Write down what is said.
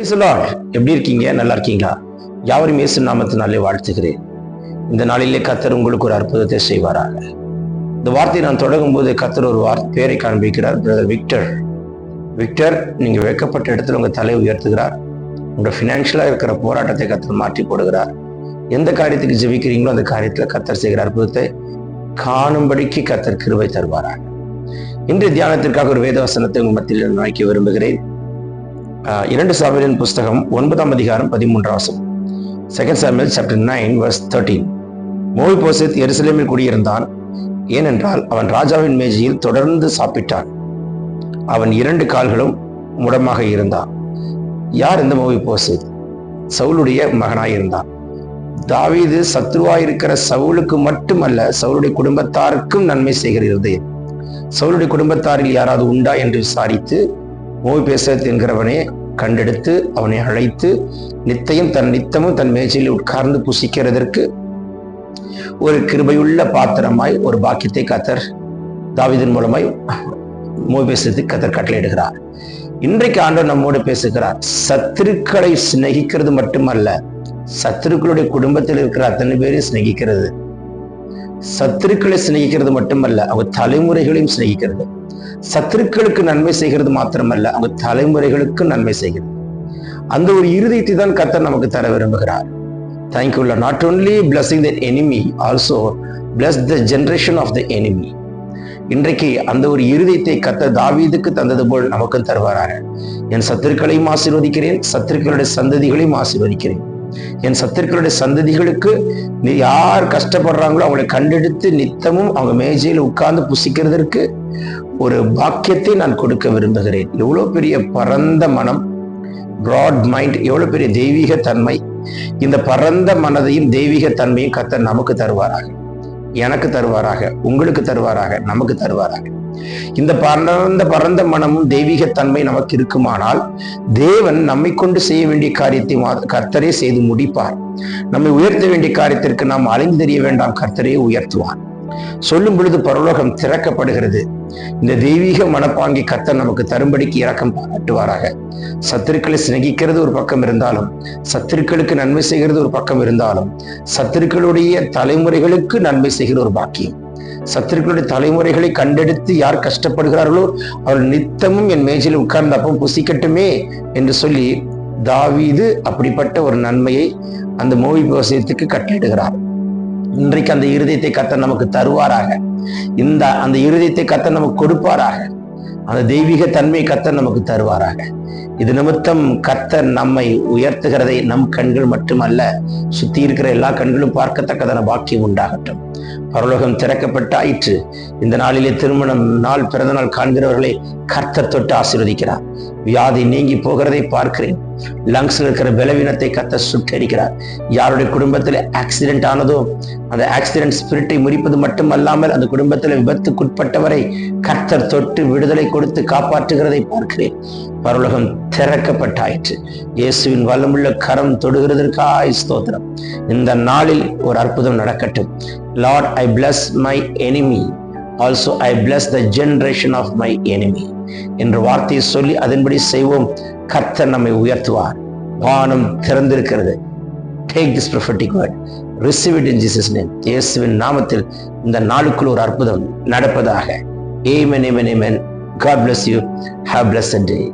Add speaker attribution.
Speaker 1: எப்படி இருக்கீங்க? நல்லா இருக்கீங்களா? யாவரும் இயேசு நாமத்தினாலே வாழ்த்துகிறேன். இந்த நாளிலே கத்தர் உங்களுக்கு ஒரு அற்புதத்தை செய்வாராக. இந்த வார்த்தையை நான் தொடங்கும் போது கத்தர் ஒரு வார்த்தை பேரை காண்பிக்கிறார் பிரதர் விக்டர். விக்டர் நீங்க வைக்கப்பட்ட இடத்துல உங்க தலை உயர்த்துகிறார். உங்க ஃபினான்ஷியலா இருக்கிற போராட்டத்தை கத்தர் மாற்றி போடுகிறார். எந்த காரியத்துக்கு ஜெபிக்கிறீங்களோ அந்த காரியத்துல கத்தர் செய்கிற அற்புதத்தை காணும்படிக்கு கத்தர் கிருவை தருவாராக. இன்று தியானத்திற்காக ஒரு வேதவசனத்தை உங்கள் மத்தியில் நோக்கி விரும்புகிறேன். இரண்டு சாமியலின் புஸ்தகம் ஒன்பதாம் அதிகாரம் பதிமூன்றாம் வசனம். Second Samuel chapter nine verse thirteen மோவி போசித் எருசலேமில் குடியிருந்தான். ஏனென்றால் அவன் ராஜாவின் மேஜையில் தொடர்ந்து சாப்பிட்டான். அவன் இரண்டு கால்களும் முடமாக இருந்தான். யார் இந்த மோவி போசித் சவுளுடைய மகனாயிருந்தான் தாவீது சத்ருவாயிருக்கிற சவுலுக்கு மட்டுமல்ல சவுளுடைய குடும்பத்தாருக்கும் நன்மை செய்கிற இருதயம் குடும்பத்தாரில் யாராவது உண்டா என்று விசாரித்து மோவி பேசத் என்கிறவனே கண்டெடுத்து அவனை அழைத்து நித்தையும் தன் நித்தமும் தன் மேஜையில் உட்கார்ந்து புசிக்கிறதற்கு ஒரு கிருபையுள்ள பாத்திரமாய் ஒரு பாக்கியத்தை கத்தர் தாவிதன் மூலமாய் மோய் பேசுறதுக்கு கத்தர் கட்டளையிடுகிறார். இன்றைக்கு ஆண்டவர் நம்மோடு பேசுகிறார் சத்துருக்களை சிநேகிக்கிறது மட்டுமல்ல சத்துருக்களுடைய குடும்பத்தில் இருக்கிற அத்தனை பேரையும் சிநேகிக்கிறது. சத்துருக்களை சிநேகிக்கிறது மட்டுமல்ல அவங்க தலைமுறைகளையும் சிநேகிக்கிறது. சத்துருக்களுக்கு நன்மை செய்கிறது மாத்திரமல்ல அவங்க தலைமுறைகளுக்கு நன்மை செய்கிறது. அந்த ஒரு இருதயத்தை தான் கர்த்தர் நமக்கு தர விரும்புகிறார். Thank you not only blessing the enemy also bless the generation of the enemy இன்றைக்கு அந்த ஒரு இருதயத்தை கத்த தாவீதுக்கு தந்தது போல் நமக்கும் தருவாராக. என் சத்துருக்களையும் ஆசீர்வதிக்கிறேன் சத்துருக்களுடைய சந்ததிகளையும் ஆசீர்வதிக்கிறேன். என் சத்துருக்களுடைய சந்ததிகளுக்கு நீ யார் கஷ்டப்படுறாங்களோ அவங்களை கண்டெடுத்து நித்தமும் அவங்க மேஜையில் உட்கார்ந்து புசிக்கிறதற்கு ஒரு பாக்கியத்தை நான் கொடுக்க விரும்புகிறேன். எவ்வளவு பெரிய பரந்த மனம் பிராட் மைண்ட் எவ்வளவு பெரிய தெய்வீக தன்மை. இந்த பரந்த மனதையும் தெய்வீக தன்மையும் கத்த நமக்கு தருவாராக. எனக்கு தருவாராக உங்களுக்கு தருவாராக நமக்கு தருவாராக. இந்த பரந்த பரந்த மனமும் தெய்வீக தன்மை நமக்கு இருக்குமானால் தேவன் நம்மை கொண்டு செய்ய வேண்டிய காரியத்தை மா- கர்த்தரே செய்து முடிப்பார். நம்மை உயர்த்த வேண்டிய காரியத்திற்கு நாம் அலைந்து தெரிய வேண்டாம் கர்த்தரே உயர்த்துவான் சொல்லும் பொழுது பரலோகம் திறக்கப்படுகிறது. இந்த தெய்வீக மனப்பாங்கி கர்த்தர் நமக்கு தரும்படிக்கு இறக்கம் பாராட்டுவாராக சத்துருக்களை சிநேகிக்கிறது ஒரு பக்கம் இருந்தாலும் சத்துருக்களுக்கு நன்மை செய்கிறது ஒரு பக்கம் இருந்தாலும் சத்துருக்களுடைய தலைமுறைகளுக்கு நன்மை செய்கிற ஒரு பாக்கியம். சத்துருக்களுடைய தலைமுறைகளை கண்டெடுத்து யார் கஷ்டப்படுகிறார்களோ அவர்கள் நித்தமும் என் மேஜில் உட்கார்ந்த அப்போ புசிக்கட்டுமே என்று சொல்லி தாவீது அப்படிப்பட்ட ஒரு நன்மையை அந்த மோவி விவசாயத்துக்கு கட்டளிடுகிறார் இன்றைக்கு அந்த இருதயத்தை கத்த நமக்கு தருவாராக. இந்த அந்த இருதயத்தை கத்த நமக்கு கொடுப்பாராக. அந்த தெய்வீக தன்மை கத்த நமக்கு தருவாராக. இது நிமித்தம் கர்த்தர் நம்மை உயர்த்துகிறதை நம் கண்கள் மட்டுமல்ல சுத்தி இருக்கிற எல்லா கண்களும் பார்க்கத்தக்கதான பாக்கியம் உண்டாகட்டும். பரலோகம் திறக்கப்பட்டாயிற்று. இந்த நாளிலே திருமணம் நாள் பிறந்த நாள் காண்கிறவர்களை கர்த்தர் தொட்டு ஆசீர்வதிக்கிறார். வியாதி நீங்கி போகிறதை பார்க்கிறேன். லங்ஸில் இருக்கிற பலவீனத்தை கத்த சுட்டரிக்கிறார். யாருடைய குடும்பத்தில் ஆக்சிடென்ட் ஆனதோ அந்த ஆக்சிடென்ட் ஸ்பிரிட்டை முறிப்பது மட்டுமல்லாமல் அந்த குடும்பத்தில் விபத்துக்குட்பட்டவரை கர்த்தர் தொட்டு விடுதலை கொடுத்து காப்பாற்றுகிறதை பார்க்கிறேன். பரலோகம் திறக்கப்பட்டாயிற்று. இயேசுவின் வல்லமுள்ள கரம் தொடுகிறதற்காய் ஸ்தோத்திரம். இந்த நாளில் ஒரு அற்புதம் நடக்கட்டும். Lord I bless my enemy also I bless the generation of my enemy என்ற வார்த்தையை சொல்லி அதன்படி செய்வோம். கர்த்தர் நம்மை உயர்த்துவார். வானம் திறந்திருக்கிறது. Take this prophetic word receive it in Jesus name இயேசுவின் நாமத்தில் இந்த நாளுக்குள் ஒரு அற்புதம் நடப்பதாக. Amen amen amen god bless you. Have a blessed day.